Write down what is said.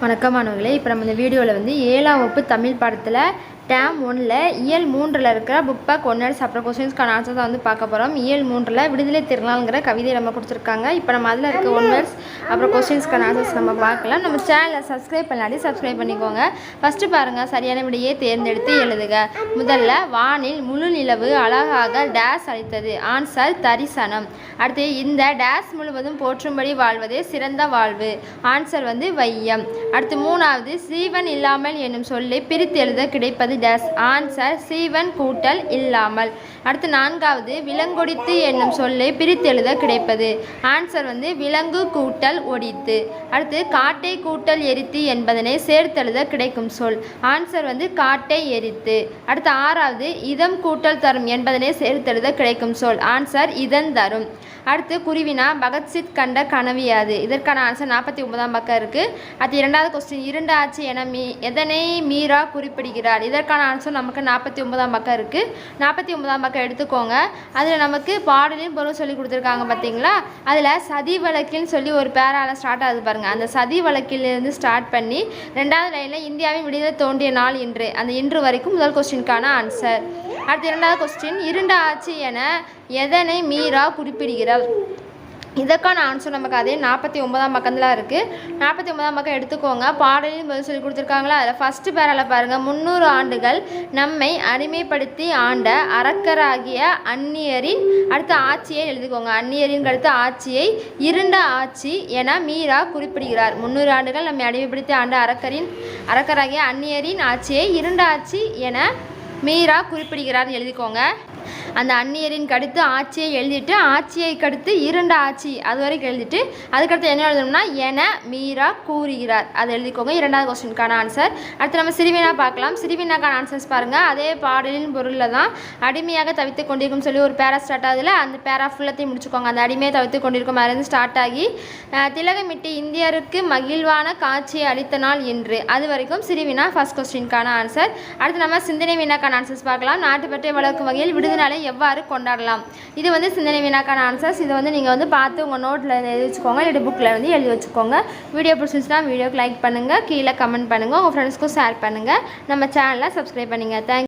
வணக்கம் மாணவர்களே. இப்போ நம்ம இந்த வீடியோவில் வந்து ஏழாம் வகுப்பு தமிழ் பாடத்தில் டேம் ஒன்றில் இயல் மூன்றில் இருக்கிற புக் பேக் ஒன்னர்ஸ் அப்புறம் கொஸ்டின்ஸ்க்கான ஆன்சர் தான் வந்து பார்க்க போகிறோம் இயல் மூன்றில் விடுதலை திருநாள்ங்கிற கவிதை நம்ம கொடுத்துருக்காங்க. இப்போ நம்ம அதில் இருக்க ஒன்னர்ஸ் அப்புறம் கொஸ்டின்ஸ்க்கான ஆன்சர்ஸ் நம்ம பார்க்கலாம். நம்ம சேனலை சப்ஸ்கிரைப் பண்ணாடி சப்ஸ்கிரைப் பண்ணிக்கோங்க. ஃபஸ்ட்டு பாருங்கள் சரியான விடையை தேர்ந்தெடுத்து எழுதுக. முதல்ல வானில் முழு நிலவு அழகாக டேஸ் அளித்தது. ஆன்சர் தரிசனம். அடுத்து இந்த டேஸ் முழுவதும் போற்றும்படி வாழ்வதே சிறந்த வாழ்வு. ஆன்சர் வந்து வையம். அடுத்து மூணாவது சீவன் இல்லாமல் என்னும் சொல்லை பிரித்து எழுத கிடைப்பது விதஸ் ஆன்சர் சீவன் கூட்டல் இல்லாமல். அடுத்து நான்காவது விலங்கொடித்து என்னும் சொல்லை பிரித்தெழுத கிடைப்பது. ஆன்சர் வந்து விலங்கு கூட்டல் ஒடித்து. அடுத்து காட்டை கூட்டல் எரித்து என்பதனை சேர்த்தெழுத கிடைக்கும் சொல். ஆன்சர் வந்து காட்டை எரித்து. அடுத்து ஆறாவது இதம் கூட்டல் தரும் என்பதனை சேர்த்தெழுத கிடைக்கும் சொல். ஆன்சர் இதன் தரும். அடுத்து குருவினா பகத்சித் கண்ட கனவியாது இதற்கான ஆன்சர் நாற்பத்தி ஒன்பதாம் பக்கம் இருக்குது அடுத்து இரண்டாவது கொஸ்டின் இரண்டு ஆட்சி என மீ எதனை மீரா குறிப்பிடுகிறார்? இதற்கான ஆன்சர் நமக்கு நாற்பத்தி ஒன்பதாம் பக்கம் இருக்குது நாற்பத்தி ஒன்பதாம் பக்கம் எடுத்துக்கோங்க. அதில் நமக்கு பாடலையும் பொருள் சொல்லி கொடுத்துருக்காங்க பார்த்தீங்களா அதில் சதி வழக்கில்னு சொல்லி ஒரு பேரால் ஸ்டார்ட் ஆகுது பாருங்கள் அந்த சதி வழக்கிலிருந்து ஸ்டார்ட் பண்ணி ரெண்டாவது லைனில் இந்தியாவின் விடுதலை தோன்றிய நாள் இன்று. அந்த இன்று வரைக்கும் முதல் கொஸ்டினுக்கான ஆன்சர் அடுத்து இரண்டாவது கொஸ்டின் இருண்ட ஆட்சி என எதனை மீரா குறிப்பிடுகிறார்? இதற்கான ஆன்சர் நமக்கு அதே நாற்பத்தி ஒன்பதாம் பக்கத்தில் இருக்குது நாற்பத்தி ஒன்பதாம் பக்கம் எடுத்துக்கோங்க. பாடலில் பதில் சொல்லி கொடுத்துருக்காங்களா? அதில் ஃபஸ்ட்டு பேரால் பாருங்கள் முந்நூறு ஆண்டுகள் நம்மை அடிமைப்படுத்தி ஆண்ட அரக்கராகிய அந்நியரின் அடுத்த ஆட்சியை எழுதிக்கோங்க. அந்நியரின் அடுத்த ஆட்சியை இருண்ட ஆட்சி என மீரா குறிப்பிடுகிறார். முந்நூறு ஆண்டுகள் நம்மை அடிமைப்படுத்தி ஆண்ட அரக்கரின் அரக்கராகிய அந்நியரின் ஆட்சியை இருண்ட ஆட்சி என மீரா குறிப்பிடுகிறார் எழுதிக்கோங்க. அந்த அந்நியரின் கடுத்து ஆட்சியை எழுதிட்டு ஆட்சியை கடுத்து இரண்டு ஆட்சி அது வரைக்கும் எழுதிட்டு அதுக்கடுத்து என்ன எழுதணும்னா என மீரா கூறுகிறார். அதை எழுதிக்கோங்க இரண்டாவது கொஸ்டினுக்கான ஆன்சர் அடுத்து நம்ம சிறுவினா பார்க்கலாம். சிறுவினாக்கான ஆன்சர்ஸ் பாருங்கள் அதே பாடலின் பொருளில் தான் அடிமையாக தவித்து கொண்டிருக்கும் சொல்லி ஒரு பேரா ஸ்டார்ட் ஆகுதுல அந்த பேரா ஃபுல்லத்தையும் முடிச்சுக்கோங்க. அந்த அடிமையை தவித்து கொண்டிருக்கும் அதுலேருந்து ஸ்டார்ட் ஆகி திலகமிட்டு இந்தியருக்கு மகிழ்வான காட்சியை அளித்த நாள் என்று. அது வரைக்கும் சிறுவினா ஃபர்ஸ்ட் கொஸ்டினுக்கான ஆன்சர் அடுத்து நம்ம சிந்தனை வினாக்கான ஆன்சர்ஸ் பார்க்கலாம். நாட்டுப்பற்றை வளர்க்கும் வகையில் விடுதலை எவ்வாறு கொண்டாடலாம்? இது வந்து சிந்தனை வினாக்கான ஆன்சர்ஸ் இதை வந்து நீங்கள் வந்து பார்த்து உங்கள் நோட்டில் எழுதி வச்சுக்கோங்க இல்லை புக்கில் வந்து எழுதி வச்சுக்கோங்க. வீடியோ பிடிச்சிருந்துச்சுன்னா வீடியோக்கு லைக் பண்ணுங்கள் கீழே கமெண்ட் பண்ணுங்கள் உங்கள் ஃப்ரெண்ட்ஸ்க்கும் ஷேர் பண்ணுங்கள் நம்ம சேனலை சப்ஸ்கிரைப் பண்ணுங்கள் தேங்க்